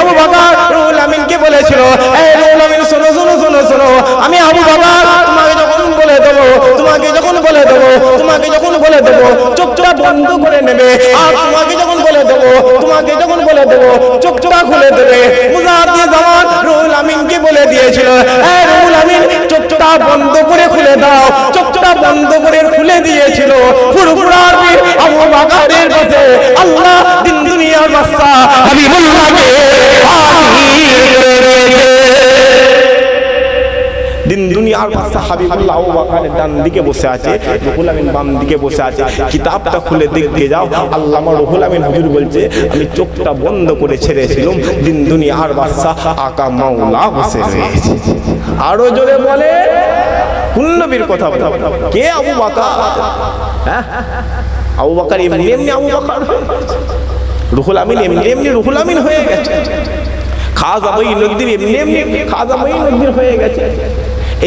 আবু বকর, রুহুল আমিনকে বলেছিল? এই রুহুল আমিন, শোনো শোনো শোনো শোনো, আমি আবু বকর, তোমাকে যখন বলে দেবো, তোমাকে যখন বলে দেবো, তোমাকে যখন বলে দেবো, চোখটা বন্ধ করে নেবে, আর তোমাকে যখন বলে দেবো, তোমাকে যখন বলে দেবো, চোখটা খুলে দেবে। মুজাহিদ জামান রুহুল আমিনকে বলে দিয়েছিল? এই রুহুল আমিন, চোখটা বন্ধ করে খুলে দাও, চোখটা বন্ধ করে খুলে দিয়েছিল। ফুরফুরার আবু বকরের কাছে, আল্লাহ, দিন দুনিয়ার বাদশা হাবিবুল্লাহকে দিন দুনিয়ার হাবিবুল্লাহ আবু ডান দিকে বসে আছে, রুহুল আমিন বাম দিকে বসে আছে। কিতাবটা খুলে দেখতে যাও, আল্লামা রুহুল আমিন হুজুর বলছে, আমি চোখটা বন্ধ করে ছেড়েছিলাম, দিন দুনিয়ার বাদশা আকা মাওলা বসে রয়েছে। আরও জোরে বলে কোন নবীর কথা কে আবু বকর? হ্যাঁ? আবু বকর এমনি এমনি আবু বকর। রুহুল আমিন এমনি এমনি রুহুল আমিন হয়ে গেছে। খাজা মঈনুদ্দিন এমনি এমনি খাজা মঈনুদ্দিন হয়ে গেছে।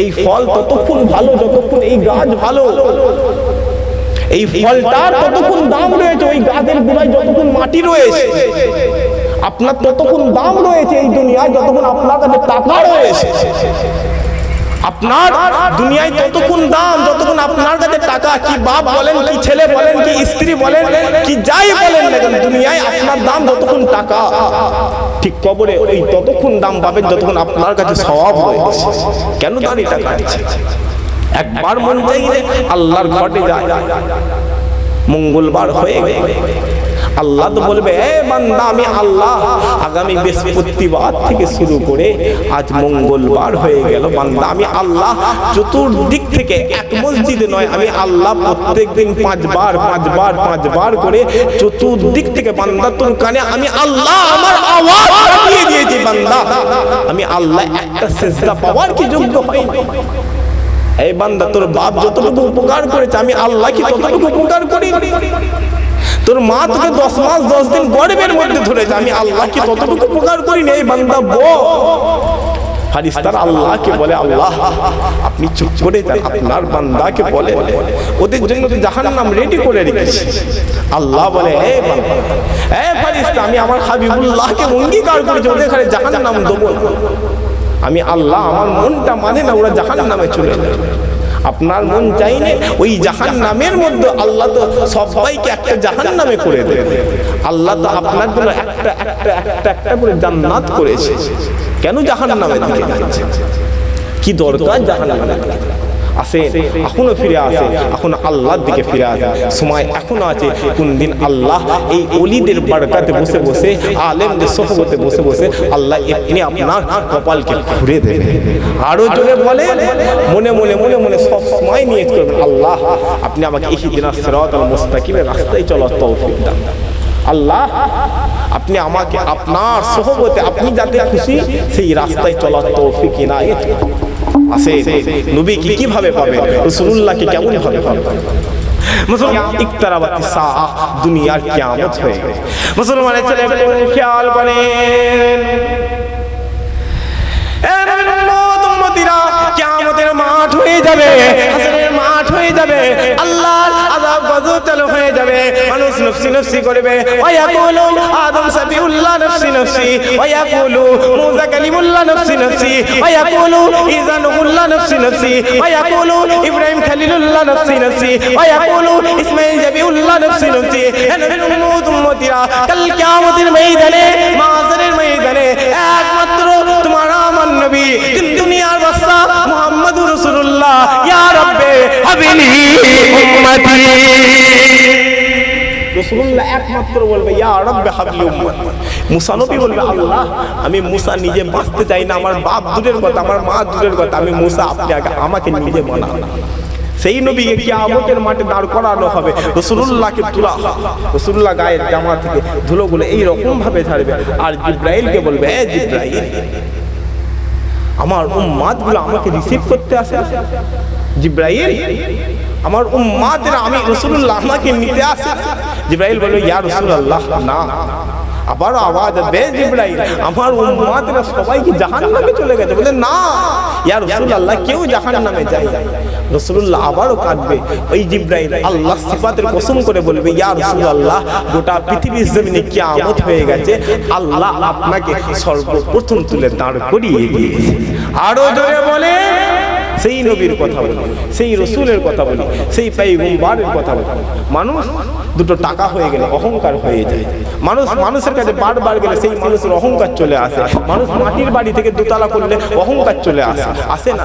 এই ফল ততক্ষণ ভালো, যতক্ষণ এই গাছ ভালো। এই ফলটার ততক্ষণ দাম রয়েছে, ওই গাছের গোড়ায় যতক্ষণ মাটি রয়েছে। আপনার ততক্ষণ দাম রয়েছে এই দুনিয়ায়, যতক্ষণ আপনার কাছে টাকা রয়েছে। আপনার দুনিয়ায় ততক্ষণ দাম, যতক্ষণ আপনার কাছে টাকা, কি বাপ বলেন, কি ছেলে বলেন, কি স্ত্রী বলেন, কি যাই বলেন না কেন, দুনিয়ায় আপনার দাম যতক্ষণ টাকা, ঠিক কবরে ওই ততক্ষণ দাম পাবেন যতক্ষণ আপনার কাছে স্বভাব রয়েছে কেন দাঁড়িয়ে টাকা একবার মন চাইলে আল্লাহর ঘটে যায়। মঙ্গলবার হয়ে আল্লাহ তো বলবে, এ বান্দা, আমি আল্লাহ। আগামী বৃহস্পতিবার থেকে শুরু করে আজ মঙ্গলবার হয়ে গেল বান্দা, আমি আল্লাহ চতুর্দিক থেকে এক মসজিদে নয়, আমি আল্লাহ প্রত্যেক দিন পাঁচবার পাঁচবার পাঁচবার করে চতুর্দিক থেকে বান্দা তোর কানে, আমি আল্লাহ আমার আওয়াজ দিয়ে দিয়েছি বান্দা। আমি আল্লাহ একটা সেজদা পাওয়ার কি যোগ্য হয়নি এই বান্দা, তোর বাপ যতটুকু উপকার করেছে, আমি আল্লাহ কি ততটুকু উপকার করি? তোর মা তোকে দশ মাস দশ দিন গর্বের মধ্যে ধরেছে আমি আল্লাহকে ততটুকু উপকার করিনি এই বান্দা বো ফারিস্তার আল্লাহকে বলে আল্লাহ আপনি চুপ করে আপনার বান্দাকে বলে ওদের জন্য তো জাহান নাম রেডি করে রেখেছি। আল্লাহ বলে ফারিস্তা আমি আমার হাবিবুল্লাহকে অঙ্গীকার করেছি ওদের এখানে জাহান নাম দেবো আমি আল্লাহ আমার মনটা মানে না ওরা জাহান নামে চলে যায়। আপনার মন চাইলে ওই জাহান নামের মধ্যে আল্লাহ তো সবাইকে একটা জাহান নামে করে দেবে। আল্লাহ তো আপনার জন্য একটা একটা একটা একটা করে জান্নাত করেছে। কেন জাহান নামে দিকে যাচ্ছে? কি দরকার জাহান নামের দিকে আসে এখনও ফিরে আসে এখন আল্লাহর দিকে ফিরে আসে সময় এখনও আছে কোন দিন আল্লাহ এই অলিদের বারকাতে বসে বসে, আলেমদের সহবতে বসে বসে আল্লাহ এমনি আপনার কপালকে ঘুরে দেবে। আরও জোরে বলে মনে মনে মনে মনে সব সময় নিয়ে করবেন, আল্লাহ আপনি আমাকে এই দিন সিরাত আল মুস্তাকিমের রাস্তায় চলার তৌফিক দান। আল্লাহ আপনি আমাকে আপনার সহবতে আপনি যাতে খুশি, সেই রাস্তায় চলার তৌফিক ইনায়েত করুন। আসে নবী কি কীভাবে পাবে রসুল্লাহকে কেমন ভাবে পাবে মুসলমান দুনিয়ার হয়ে মুসলমানের খেয়াল মাঠ হয়ে যাবে। হয়ে যাবে। আল্লাহর আযাব গজব চালু হয়ে যাবে। মানুষ নফসি নফসি করবে। ওয়া ইয়াকুলু আদম সাবিউল্লাহ নফসি নফসি। ওয়া ইয়াকুলু মুসা কালিমুল্লাহ নফসি নফসি। ওয়া ইয়াকুলু ঈসা নবুল্লাহ নফসি নফসি। ওয়া ইয়াকুলু ইব্রাহিম খলিলুল্লাহ নফসি নফসি। ওয়া ইয়াকুলু ইসমাঈল জাবিউল্লাহ নফসি নফসি। এ নবীর উম্মত, উম্মতিরা, কাল কিয়ামতের ময়দানে মাযরের ময়দানে একমাত্র তোমার আমার নবী। দুনিয়ার বাদশা মুহাম্মদুর রাসূলুল্লাহ। ইয়া রাব্বে আমি মুসা নিজে বাঁচতে চাই না, আমার বাপ দূরের কথা, আমার মা দূরের কথা, আমি মুসা আপনি আগে আমাকে নিজে বানান। সেই নবী নবীকে কিয়ামতের মাঠে দাঁড় করানো হবে। রসুল্লাহকে তুলা। রসুল্লাহ গায়ের জামা থেকে ধুলোগুলো এই রকম ভাবে ছাড়বে আর জিব্রাইলকে বলবে এ জিব্রাইল আমার উম্মাদগুলো আমাকে রিসিভ করতে আসে। জিব্রাইল, আমার উম্মাদের, আমি রসুল্লাহ আমাকে নিতে আসে। জিব্রাইল বলল, ইয়া রসুল্লাহ না। আবার আওয়াজ বে জিব্রাইল, আমার উম্মাদরা সবাই কি জাহান্নামে চলে গেছে। বলে না। ইয়া রসুল্লাহ কেউ জাহান্নামে যায় রাসূলুল্লাহ আবারও কাঁদবে। ওই জিব্রাইল আল্লাহ সিফাতের কসম করে বলবে, ইয়া রাসূলুল্লাহ, গোটা পৃথিবীর জমিনে কিয়ামত হয়ে গেছে। আল্লাহ আপনাকে সর্বপ্রথম তুলে দাঁড় করিয়ে দিয়েছে। আরও জোরে বলে, সেই নবীর কথা বলি, সেই রসুলের কথা বলি, সেই পাইগুম্বারের কথা বলি। মানুষ দুটো টাকা হয়ে গেলে অহংকার হয়ে যায়। মানুষ মানুষের কাছে বারবার গেলে সেই মানুষের অহংকার চলে আসে। মানুষ মাটির বাড়ি থেকে দুতলা করলে অহংকার চলে আসে। আসে না।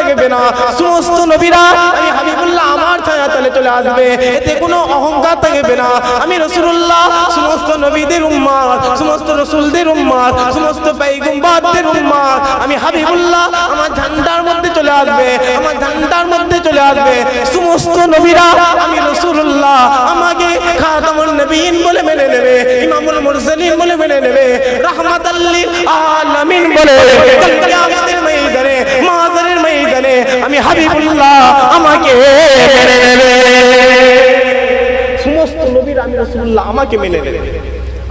থাকবে না। সমস্ত নবীরা, আমি হাবিবুল্লাহ আমার ছায়া তলে চলে আসবে। এতে কোনো অহংকার থাকবে না। আমি রাসূলুল্লাহ, সমস্ত নবীদের উম্মত সমস্ত রাসূলদের উম্মত সমস্ত পয়গম্বরদের উম্মত আমি হাবিবুল্লাহ, আমার ঝান্ডার মধ্যে চলে আসবে। আমার ঝান্ডার মধ্যে চলে আসবে। সমস্ত নবীরা, আমি রাসূলুল্লাহ, আমাকে খাতামুন নবীন বলে মেনে নেবে, ইমামুল মুরসালিন বলে মেনে নেবে, রাহমাতাল লিল আলামিন বলে। কিয়ামতের ময়দানে, মাজারের ময়দানে আমি হাবিবুল্লাহ আমাকে মেনে নেবে। সমস্ত নবীর আমি রাসূলুল্লাহ আমাকে মেনে নেবে।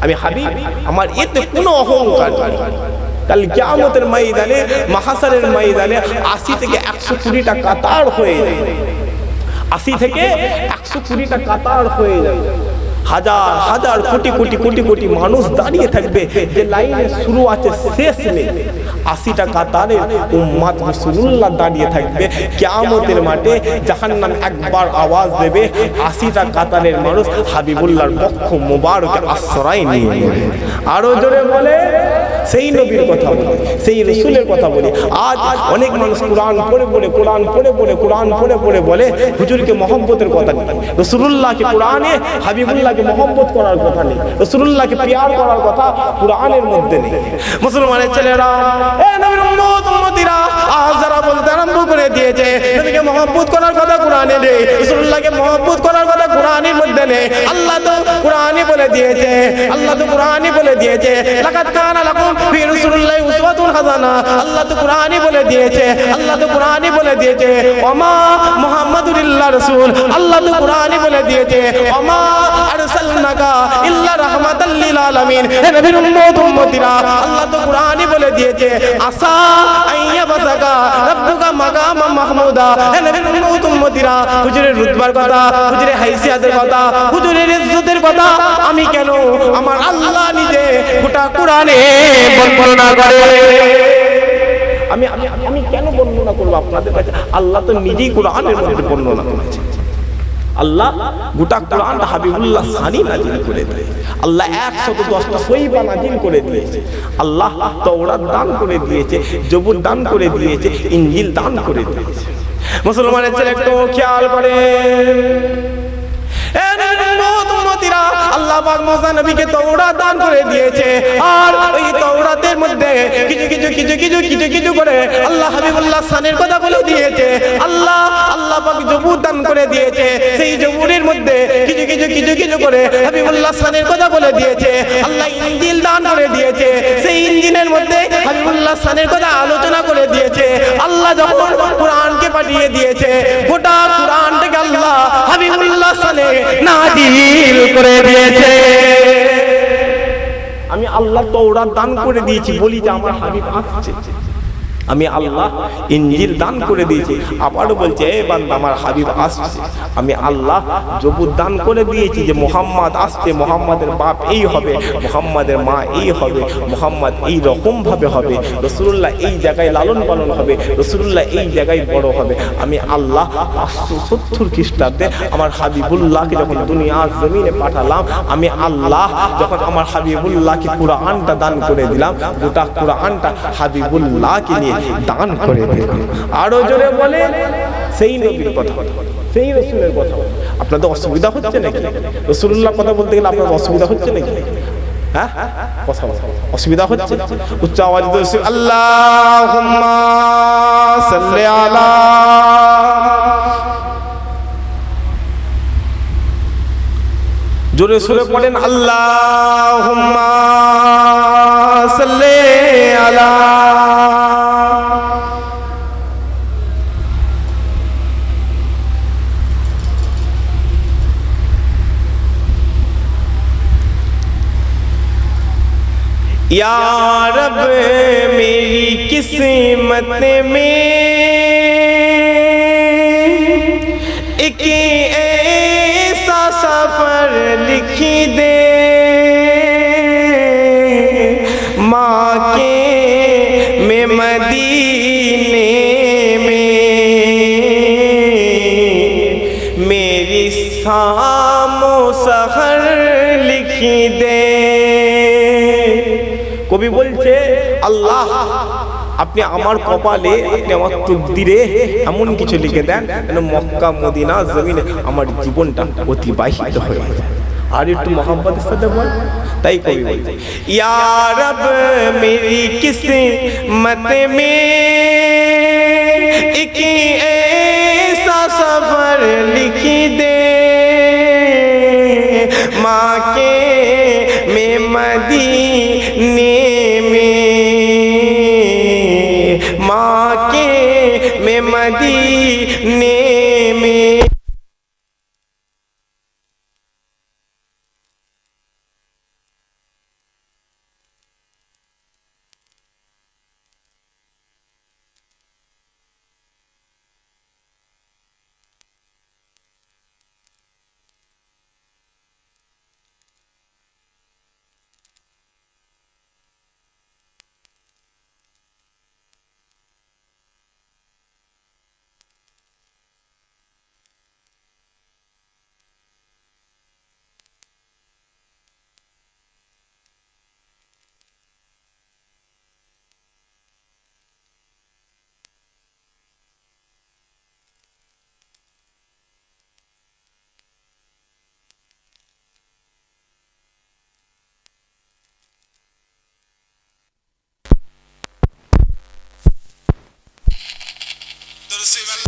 আমি হাবিব, আমার এতে কোনো অহংকার নেই কাল কিয়ামতের ময়দানে মাহাসারের ময়দানে আশি থেকে একশো কুড়িটা কাতার হয়ে যায় আশি থেকে একশো কুড়িটা কাতার হয়ে যায় হাজার হাজার, কোটি কোটি কোটি কোটি মানুষ দাঁড়িয়ে থাকবে। যে লাইনে শুরু আছে, শেষ নেই। আশিটা কাতারে উম্মাদ রসুল্লাহ দাঁড়িয়ে থাকবে। কেয়ামতের মাঠে জাহান্নাম একবার আওয়াজ দেবে। আশিটা কাতারের মানুষ হাবিবুল্লাহর পক্ষ মোবারকে আশ্রয় নিয়ে নেবে। আরও জোরে বলে, সেই নবীর কথা বলি, সেই রসুলের কথা বলি। আজ অনেক মানুষ কোরআন পড়ে পড়ে, কোরআন পড়ে পড়ে, কোরআন পড়ে পড়ে বলে, হুজুরকে মহব্বতের কথা নেই। রসুল্লাহকে কোরআনে, হাবিবুল্লাহকে মহব্বত করার কথা নেই। রসুল্লাহকে পিয়ার করার কথা কোরআনের মধ্যে নেই। মুসলমানের ছেলেরা আল্লাহ তো কোরআনই বলে দিয়েছে, আল্লাহ তো কোরআনই বলে আল্লাহ তো কোরআনই বলে দিয়েছে, আল্লাহ ইল্লা রাহমাতাল লিল আলামিন। হে নবীর উম্মত, উম্মতিরা, আল্লাহ তো কোরআনই বলে দিয়েছে, আসা আইয়া বাসাকা রব্বুকা মাহমুদা। হে নবীর উম্মত, উম্মতিরা, হুজুরের রুতবার কথা, হুজুরের হাইসিয়াতের কথা, হুজুরের ইজ্জতের কথা, আমি কেন আমার আল্লাহ নিজে গোটা কোরআনে বর্ণনা করে? আমি আমি আমি কেন বর্ণনা করব আপনাদের কাছে? আল্লাহ তো নিজেই কোরআনের মধ্যে বর্ণনা করেছে। আল্লাহ গোটা কোরআন হাবিবুল্লাহ সানি নাজিল করে দিয়ে আল্লাহ একশত দশটা সইবা নাজিল করে দিয়েছে। আল্লাহ তওরাত দান করে দিয়েছে জবুর দান করে দিয়েছে ইঞ্জিল দান করে দিয়েছে। মুসলমানের ছেলে একটু খেয়াল করে। আল্লাহ পাক নবীকে দান করে দিয়েছে। আর ওই তওরাতের মধ্যে কিছু কিছু কিছু কিছু কিছু কিছু করে আল্লাহ হাবিবুল্লাহ সানের কথা বলে দিয়েছে। আল্লাহ আল্লাহ পাক জবুর দান করে দিয়েছে। সেই জবুরের মধ্যে কিছু কিছু কিছু কিছু করে হাবিবুল্লাহ সানের কথা বলে দিয়েছে। আল্লাহ ইঞ্জিল দান করে দিয়েছে। সেই ইঞ্জিনের মধ্যে হাবিবুল্লাহ সানের কথা আলোচনা করে দিয়েছে। আল্লাহ যখন কোরআনকে করে দিয়েছে। আমি আল্লাহ দৌড়া দান করে দিয়েছি বলি যে আমার হাবিব আসছে। আমি আল্লাহ ইঞ্জিল দান করে দিয়েছি। আবারও বলছে, এ বান্দা, আমার হাবিব আসছে। আমি আল্লাহ জবুর দান করে দিয়েছি যে মোহাম্মদ আসছে, মোহাম্মদের বাপ এই হবে, মোহাম্মদের মা এই হবে, মোহাম্মদ এই রকমভাবে হবে। রসুল্লাহ এই জায়গায় লালন পালন হবে রসুল্লাহ এই জায়গায় বড় হবে। আমি আল্লাহ পাঁচশো সত্তর খ্রিস্টাব্দে আমার হাবিবুল্লাহকে যখন দুনিয়ার জমিনে পাঠালাম, আমি আল্লাহ যখন আমার হাবিবুল্লাহকে কোরআনটা দান করে দিলাম, গোটা কোরআনটা হাবিবুল্লাহকে নিয়ে দান করে দিলাম আরও জোরে বলে সেই নবীর কথা। সেই রসুলের কথা। আপনাদের অসুবিধা হচ্ছে নাকি? রসুল্লাহ কথা বলতে গেলে আপনাদের অসুবিধা হচ্ছে নাকি? হ্যাঁ? অসুবিধা হচ্ছে? উচ্চ আওয়াজ আল্লাহ জোরে সুরে পড়েন আল্লাহ আলা یا رب میری قسمت میں ایک ایسا سفر لکھی دے۔ কবি বলছে আল্লাহ আপনি আমার কপালে আপনি আমার তকদিরে এমন কিছু লিখে দেন যেন মক্কা মদিনা জমিনে আমার জীবনটা অতিবাহিত হয়ে যায় আর একটু মোহাম্মদের সাথে বল তাই কবি বলছে ইয়া রব মেরি কিসমত মে এক ऐसा सफर लिख दे माँ के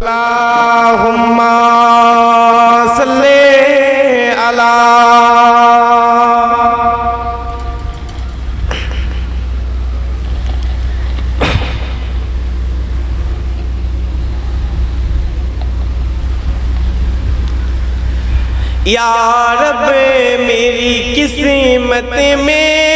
اللہم صلی علی یا رب میری قسمت میں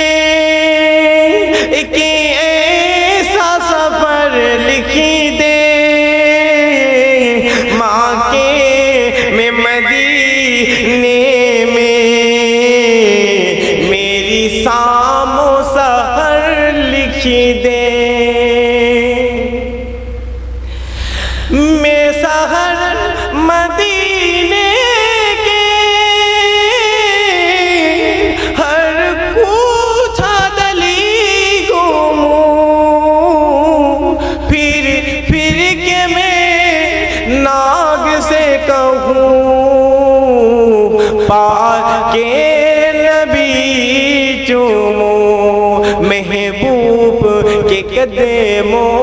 پا کے نبی چومو محبوب کے قدموں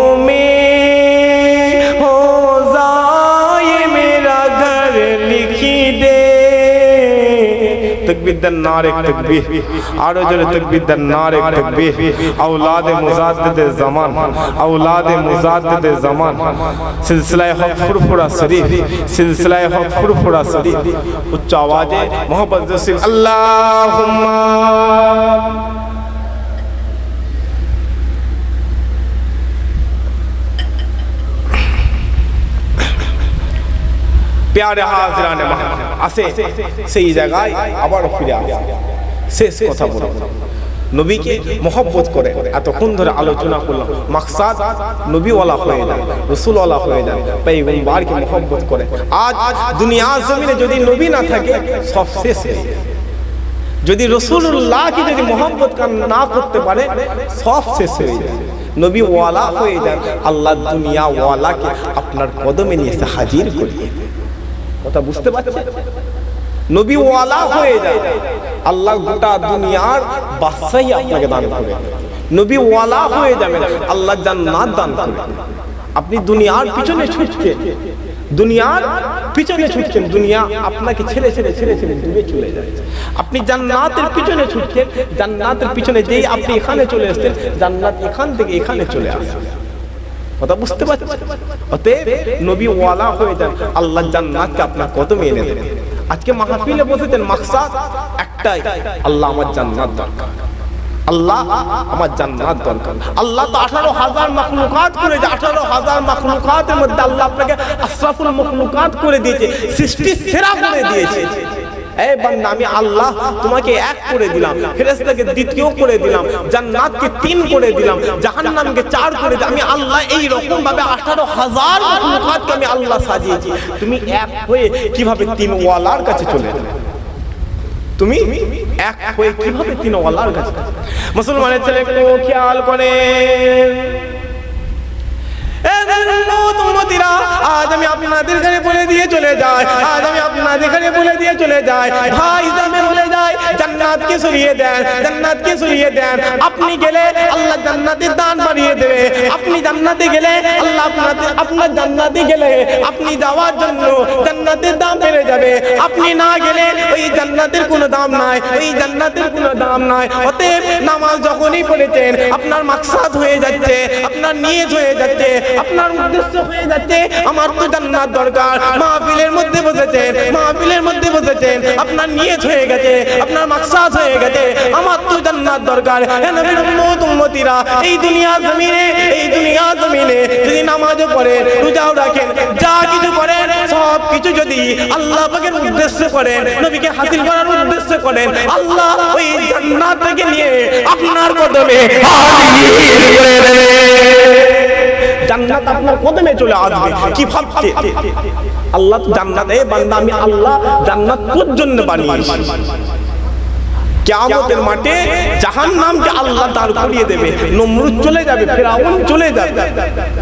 تکبیر دن نار ایک تکبیر آڑو جل تکبیر دن نار ایک تکبیر، اولاد مزادد زمان، اولاد مزادد زمان، سلسلہ حق فر فرفرہ شریف، سلسلہ حق فر فرفرہ شریف اچھا آوازیں محبت زسل اللہم پیارے حاضران محمد আসে সেই জায়গায় আবার ফিরে আসে। শেষ কথা বলো। নবীকে মহব্বত করে। এতক্ষণ ধরে আলোচনা করলাম। মাকসাদ নবীওয়ালা হয়ে যায়, রসুলওয়ালা হয়ে যায় পেগম্বারকে মহব্বত করে। আজ দুনিয়া জমিনে যদি নবী না থাকে, সব শেষ যদি রসুল্লাহকে যদি মহব্বত না করতে পারে, সব শেষ হয়ে যায়। নবী ওয়ালা হয়ে যান, আল্লাহ দুনিয়া ওয়ালাকে আপনার কদমে নিয়ে এসে হাজির করিয়ে দেয়। কথা বুঝতে পারছেন নবী ওয়ালা হয়ে যায়। আল্লাহ গোটা দুনিয়ার বাদশাহী আপনাকে দান করে নবী ওয়ালা হয়ে যাবেন, আল্লাহ জান্নাত দান করে আপনি দুনিয়ার পিছনে ছুটছেন। দুনিয়ার পিছনে ছুটছেন, দুনিয়া আপনাকে ছেড়ে ছেড়ে ছেড়ে ছেড়ে দূরে চলে যাচ্ছে। আপনি জান্নাতের পিছনে ছুটছেন, জান্নাতের পিছনে যেই আপনি এখানে চলে এসেছেন, জান্নাত এখান থেকে এখানে চলে আসে কথা বুঝতে পারছেন অতএব নবী ওয়ালা হয়ে যান। আল্লাহ জান্নাতকে আপনার কত এনে দেবেন। আজকে মাহফিলে বসেছেন মাকসাদ একটাই, আল্লাহ আমার জান্নাত দরকার। আল্লাহ আমার জান্নাত দরকার। আল্লাহ তো আঠারো হাজার মখলুকাত করেছে আঠারো হাজার মখলুকাতের মধ্যে আল্লাহ আপনাকে আশরাফুল মখলুকাত করে দিয়েছে সৃষ্টি সেরা করে দিয়েছে। এই বান্দা, আমি আল্লাহ তোমাকে এক করে দিলাম, ফেরেশতাকে দ্বিতীয় করে দিলাম, জান্নাতকে তিন করে দিলাম, জাহান্নামকে চার করে দিলাম। আমি আল্লাহ এই রকম ভাবে আঠারো হাজার মখলুকাতকে আমি আল্লাহ সাজিয়েছি। তুমি এক হয়ে কীভাবে তিন ওয়ালার কাছে চলে যাবে তুমি এক হয়ে কীভাবে তিন আল্লাহর কাছে মুসলমানের ছেলে খেয়াল করে? আজ আমি আপনাদের ঘরে বলে দিয়ে চলে যাই, আজ আমি আপনাদের ঘরে বলে দিয়ে চলে যাই। ভাই জামে বলে যায়, জান্নাতকে সরিয়ে দেন, জান্নাতকে সরিয়ে দেন। আপনি গেলে আল্লাহ জান্নাতের দান বাড়িয়ে দেবে। আপনি জান্নাতে গেলে আল্লাহ আপনাদের আপনার জান্নাতে গেলে আপনি যাওয়ার জন্য জান্নাতের দাম বেড়ে যাবে। আপনি না গেলে ওই জান্নাতের কোনো দাম নাই, ওই জান্নাতের কোনো দাম নাই। অতএব নামাজ যখনই পড়েছেন, আপনার মাকসাদ হয়ে যাচ্ছে, আপনার নিয়ত হয়ে যাচ্ছে, আপনার উদ্দেশ্য হয়ে যাচ্ছে। আমার তো জান্নাত দরকার। মাহফিলের মধ্যে বসেছেন মাহফিলের মধ্যে বসেছেন আপনার নিয়ত হয়ে গেছে, আপনার মাকসাদ হয়ে গেছে, আমার তো জান্নাত দরকার। হে নবীর উম্মত, উম্মতিরা, এই দুনিয়া জমিনে, এই দুনিয়া জমিনে যদি নামাজও পড়েন, রোজাও রাখেন, যা কিছু করেন, সব কিছু যদি আল্লাহ পাকের উদ্দেশ্যে করেন, নবীকে হাসিল করার উদ্দেশ্যে করেন, আল্লাহ ওই জান্নাত থেকে নিয়ে আপনার কদমে হাজির করে দেবে। জান্নাত আপনার কদমে চলে আসবে। কি ভাবছে? আল্লাহ জান্নাত। এ বান্দা, আমি আল্লাহ জান্নাত তোর জন্য বানিয়েছি। কিয়ামতের মাঠে জাহান্নামকে আল্লাহ দাঁড় করিয়ে দেবে। নমরুদ চলে যাবে, ফেরাউন চলে যাবে।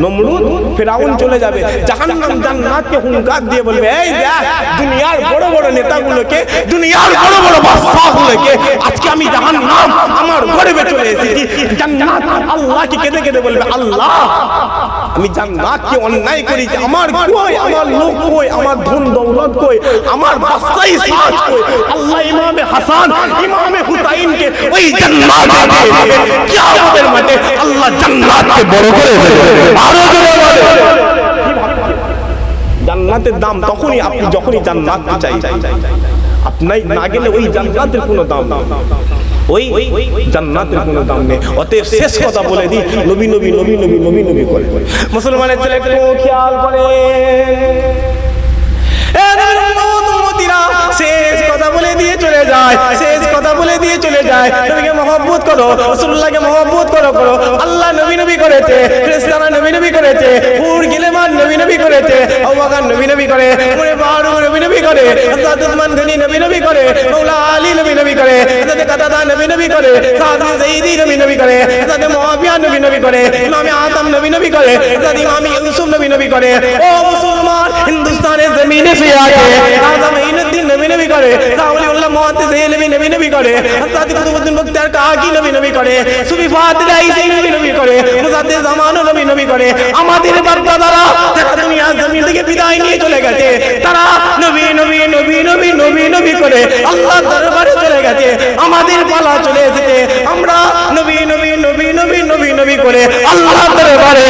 নমরুদ, ফেরাউন চলে যাবে। জাহান্নাম জান্নাতকে হুঙ্কার দিয়ে বলবে, এই দেখ, দুনিয়ার বড় বড় নেতাগুলোকে, দুনিয়ার বড় বড় বাদশাহগুলোকে আজকে আমি জাহান্নাম আমার গর্বে চলে এসেছি। জান্নাত আল্লাহকে কেঁদে কেঁদে বলবে, আল্লাহ আমি জান্নাতকে অন্যায় করেছি আমার কই আমার লোক কই আমার ধন দৌলত কই আমার বাদশাহী সাজ কই আল্লাহ ইমামে হাসান, ইমামে হুসাইনকে ওই জান্নাতে দিয়ে দিবে। কিয়ামতের মাঠে আল্লাহ জান্নাতকে বড় করে দেবে। আরও জোরে বলে জান্নাতের দাম তখনই আপনি যখনই জান্নাত চাই আপনাই না গেলে ওই জান্নাতের কোনো দাম নেই। ওই জান্নাতের কোনো দাম নেই। অতএব শেষ কথা বলে দিই, নবী নবী নবী নবী নবী নবী করে। মুসলমানের ছেলে খেয়াল করে। দিয়ে চলে যায় যায়। নবীকে মহব্বত করো, রাসূলুল্লাহকে মহব্বত করো করো। আল্লাহ নবী নবী করেছে খ্রিস্টানরা নবী করেছে আবুবকর নবী নবী করে উমরে ফারুক নবী নবী করে হযরত উসমান গনি নবী নবী করে, মাওলা আলী নবী নবী করে হযরত কাতাদা নবী নবী করে, সাদ জাইদি নবী নবী করে হযরত মুআবিয়া নবী নবী করে, ইমাম আদম নবী নবী করে হযরত ইমাম ইউসুফ নবী নবী করে, ও মুসলমান, হিন্দুস্তানের জমিনে ফিরে আছে, আদম করে। সাউলিউল্লাহ মুহাদ্দিস নবী নবী নবী করে। হযরত কুতুবউদ্দিন বখতিয়ার কাকি নবী নবী করে। সুফি ফাতিল আইসি নবী নবী করে। মুজাদ্দিদ জামান নবী নবী করে। আমাদের বাপদাদারা যারা দুনিয়া জমিন থেকে বিদায় নিয়ে চলে গেছে। তারা নবী নবী নবী নবী নবী নবী করে আল্লাহ দরবারে চলে গেছে। আমাদের পালা চলে এসেছে। আমরা নবী নবী নবী নবী নবী নবী করে আল্লাহ দরবারে।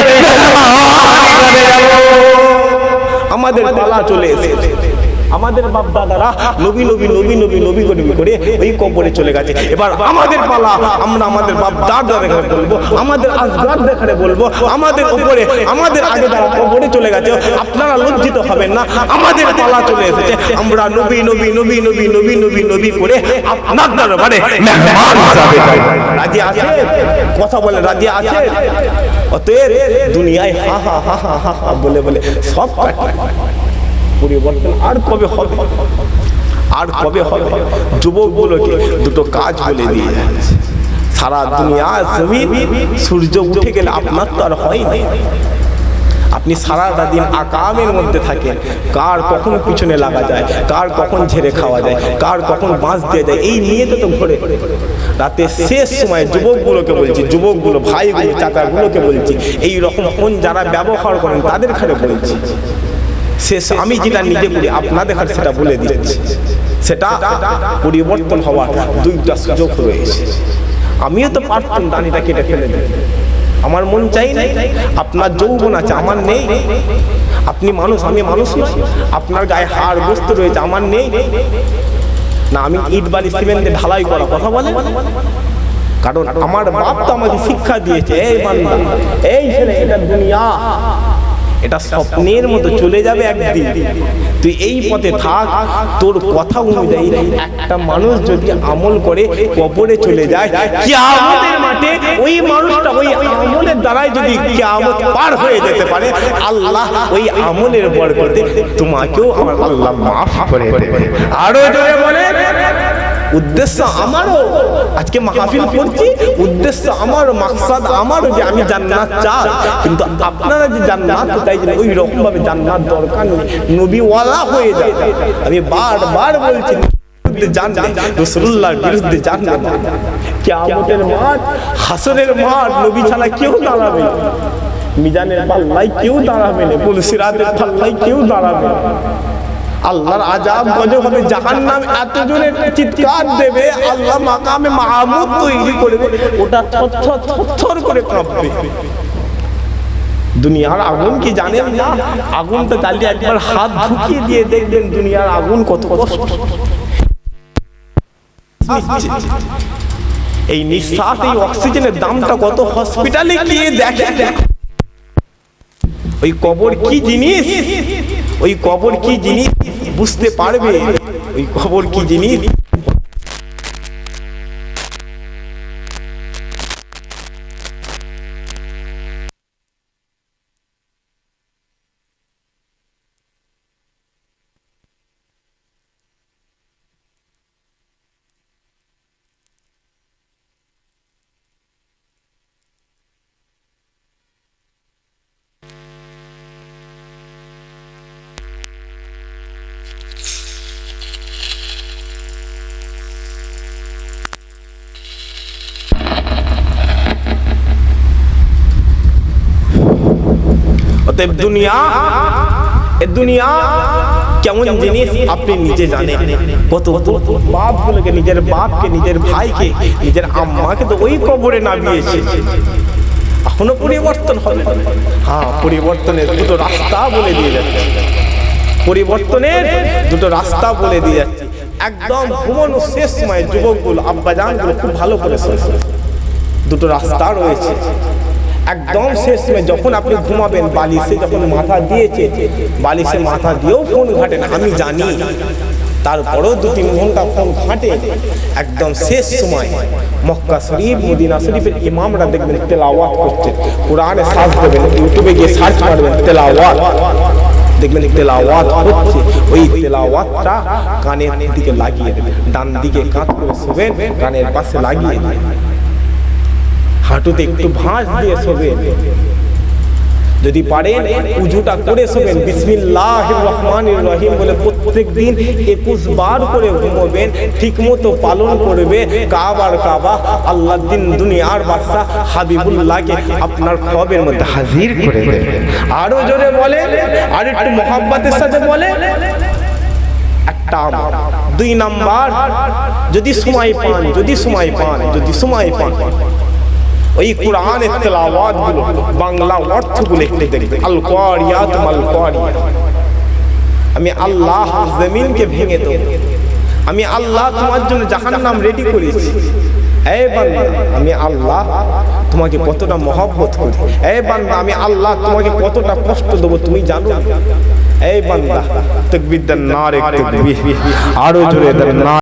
আমাদের পালা চলে এসেছে। আমাদের বাপ দাদারা নবী নবী নবী নবী নবী নবী করে ওই কবরে চলে গেছে এবার আমাদের পালা, আমরা আমাদের বাপ দাদা দেখারে বলব, আমাদের আজগার দেখারে বলব, আমাদের উপরে আমাদের আগে যারা কবরে চলে গেছে, আপনারা লজ্জিত হবেন না, আমাদের পালা চলে এসেছে আমরা নবী নবী নবী নবী নবী নবী নবী করে আপনার দরবারে মেহমান হিসাবে। রাজি আছে কথা বলে রাজি আছে অতএব দুনিয়ায় হা হা হা হা হা হা, বলে বলে সব কাটবে। পরিবর্তন আর কবে হবে? আর কবে হবে? যুবকগুলোকে দুটো কাজ বলে দিয়ে যাচ্ছে। সারা দুনিয়া, জমিন, সূর্য উঠে গেলে আপনার তো আর হয় না। আপনি সারাটা দিন আকামের মধ্যে থাকেন। কার কখন পিছনে লাগা যায়, কার কখন ঝেড়ে খাওয়া যায়, কার কখন বাঁশ দিয়ে যায় এই নিয়ে তো তো ঘরে। রাতে শেষ সময় যুবকগুলোকে বলছি, যুবকগুলো, ভাইগুলো, চাচাগুলোকে বলছি এই রকম ফোন যারা ব্যবহার করেন, তাদের ঘরে বলছি। শেষ আমি যেটা নিজে করি আপনাদের কাছে সেটা বলে দিচ্ছি। সেটা পরিবর্তন হওয়ার দুইটা সুযোগ রয়েছে। আমিও তো পারতাম দানিটা কেটে ফেলে দিই আমার মন চাই না আপনার যৌবন আছে আমার নেই। আপনি মানুষ আমি মানুষ নই আপনার গায়ে হাড় বস্তু রয়েছে আমার নেই। না আমি ইট বালি সিমেন্ট ঢালাই করা কথা বলে। কারণ আমার বাপ তো আমাকে শিক্ষা দিয়েছে এই বান্দা। এই ছেলে। এটা দুনিয়া। এটা স্বপ্নের মতো চলে যাবে একদিন। তুই এই পথে থাক, তোর কথা অনুযায়ী একটা মানুষ যদি আমল করে, কবরে চলে যায় ওই মানুষটা ওই আমলের দ্বারাই যদি কিয়ামত পার হয়ে যেতে পারে, আল্লাহ ওই আমলের বরকতে তোমাকেও আমার আল্লাহ মাফ করে আরও বলে উদ্দেশ্য আমারও। আজকে মাহফিল করছি। উদ্দেশ্য আমার মাকসাদ আমারও যে আমি জান্নাত চাই। কিন্তু আপনারা যে জান্নাত চাইছেন ওই রকমভাবে জান্নাত দরকার নেই। নবীওয়ালা হয়ে যায় আমি বারবার বলছি মাঠ মাঠ, নবী কেউ দাঁড়াবে মিজানের পাল্লাই কেউ দাঁড়াবে না। পুলসিরাতের পাল্লাই কেউ দাঁড়াবে না। আল্লাহর আজাব গজব হবে, জাহান্নাম এত জোরে চিৎকার দেবে, আল্লাহ মাকামে মাহমুদ তৈরি করবে ওটা থরথর থরথর করে কাঁপবে। দুনিয়ার আগুন কি জানেন না? আগুনটা জ্বালিয়ে একবার হাত ঢুকিয়ে দিয়ে দেখবেন দুনিয়ার আগুন কত কষ্ট। এই নিঃশ্বাস, এই অক্সিজেনের দামটা কত? হসপিটালে গিয়ে দেখে ওই কবর কি জিনিস? ওই কবর কি জিনিস? বুঝতে পারবে। ওই খবর কি জিনিস? অতএব দুনিয়া, এ দুনিয়া কেমন জিনিস আপনি নিজে জানেন? কত বাপগুলোকে, নিজের বাপকে, নিজের ভাইকে, নিজের আম্মাকে তো ওই কবরে নামিয়েছে এখনও পরিবর্তন হবে। হ্যাঁ পরিবর্তনের দুটো রাস্তা বলে দিয়ে যাচ্ছে। পরিবর্তনের দুটো রাস্তা বলে দিয়ে যাচ্ছে। একদম ঘুমানো শেষ সময় যুবকগুলো, আব্বাজানগুলো খুব ভালো করে দুটো রাস্তা রয়েছে। একদম শেষ সময় যখন আপনি ঘুমাবেন, বালিশে যখন মাথা দিয়েছে, বালিশে মাথা দিয়েও ফোন ঘাটে না, আমি জানি। তারপরেও দু তিন ঘণ্টা ফোন ঘাটে। একদম শেষ সময় মক্কা শরীফ, মদিনা শরীফের ইমামরা দেখবেন তেলাওয়াত করছে। কোরআনে সার্চ দেবেন, ইউটিউবে গিয়ে সার্চ করবেন তেলাওয়াত। দেখবেন তেলাওয়াত হচ্ছে ওই তেলাওয়াতটা কানের দিকে লাগিয়ে দেবেন, ডান দিকে কাঁধ করে শোবেন, কানের পাশে লাগিয়ে দেবেন। হাঁটুতে একটু ভাঁজ দিয়ে শোবেন। যদি পারেন, উজুটা করে শোবেন। বিসমিল্লাহ রহমান রহিম বলে প্রত্যেক দিন একুশ বার করে ঘুমোবেন ঠিক মতো পালন করবে। কাবার কাবা আল্লাহ দিন, দুনিয়ার বাদশা হাবিবুল্লাহকে আপনার খবের মধ্যে হাজির করে দেবে আরও জোরে বলে আর একটু মোহাব্বতের সাথে বলে একটা দুই নাম্বার, যদি সময় পান, যদি সময় পান, যদি সময় পান। ওই কোরআনের তেলাওয়াতগুলো বাংলা অর্থগুলো একটু দেখবে। আল কোয়ারিয়াত মাল কোয়ারিয়াত আমি আল্লাহ জমিনকে ভেঙে দেবো। আমি আল্লাহ তোমার জন্য জাহান্নাম রেডি করেছি। এই বান্দা, আমি আল্লাহ তোমাকে কতটা মহব্বত করি। এই বান্দা, আমি আল্লাহ তোমাকে কতটা কষ্ট দেবো, তুমি জানো? এই বান্দা, তকবির দেন না রে আরও জোরে না